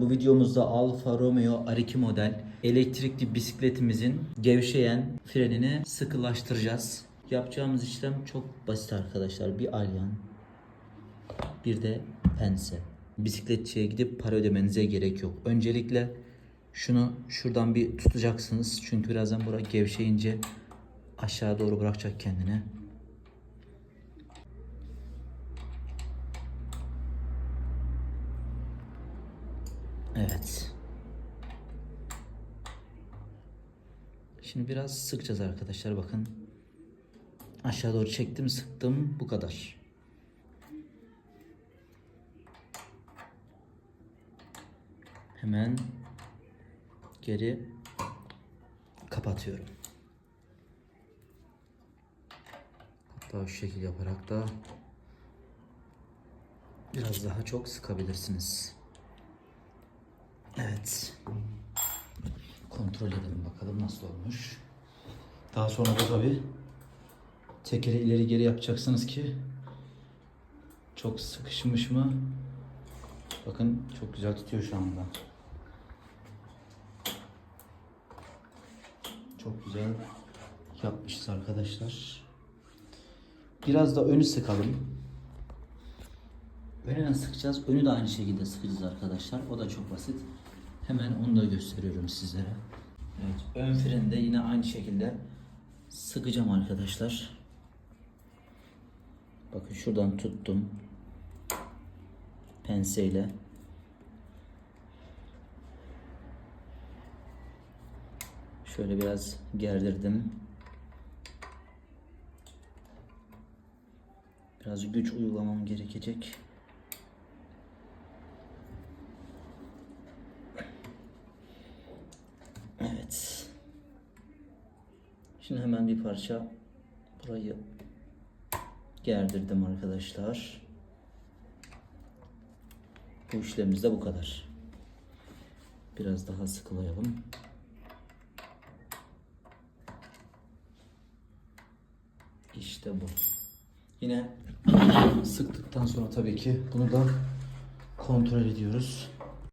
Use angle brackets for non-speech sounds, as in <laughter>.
Bu videomuzda Alfa Romeo R2 model elektrikli bisikletimizin gevşeyen frenini sıkılaştıracağız. Yapacağımız işlem çok basit arkadaşlar. Bir alyan, bir de pense. Bisikletçiye gidip para ödemenize gerek yok. Öncelikle şunu şuradan bir tutacaksınız. Çünkü birazdan bura gevşeyince aşağı doğru bırakacak kendini. Evet. Şimdi biraz sıkacağız arkadaşlar bakın. Aşağı doğru çektim sıktım bu kadar. Hemen geri kapatıyorum. Hatta şu şekil yaparak da biraz daha çok sıkabilirsiniz. Evet. Kontrol edelim bakalım nasıl olmuş. Daha sonra da tabi tekeri ileri geri yapacaksınız ki çok sıkışmış mı? Bakın çok güzel tutuyor şu anda. Çok güzel yapmışız arkadaşlar. Biraz da önü sıkalım. Önüne sıkacağız. Önü de aynı şekilde sıkacağız arkadaşlar. O da çok basit. Hemen onu da gösteriyorum sizlere. Evet, ön freni yine aynı şekilde sıkacağım arkadaşlar. Bakın şuradan tuttum. Penseyle. Şöyle biraz gerdirdim. Biraz güç uygulamam gerekecek. Evet. Şimdi hemen bir parça burayı gerdirdim arkadaşlar. Bu işlemimiz de bu kadar. Biraz daha sıkılayalım. İşte bu. Yine <coughs> sıktıktan sonra tabii ki bunu da kontrol ediyoruz.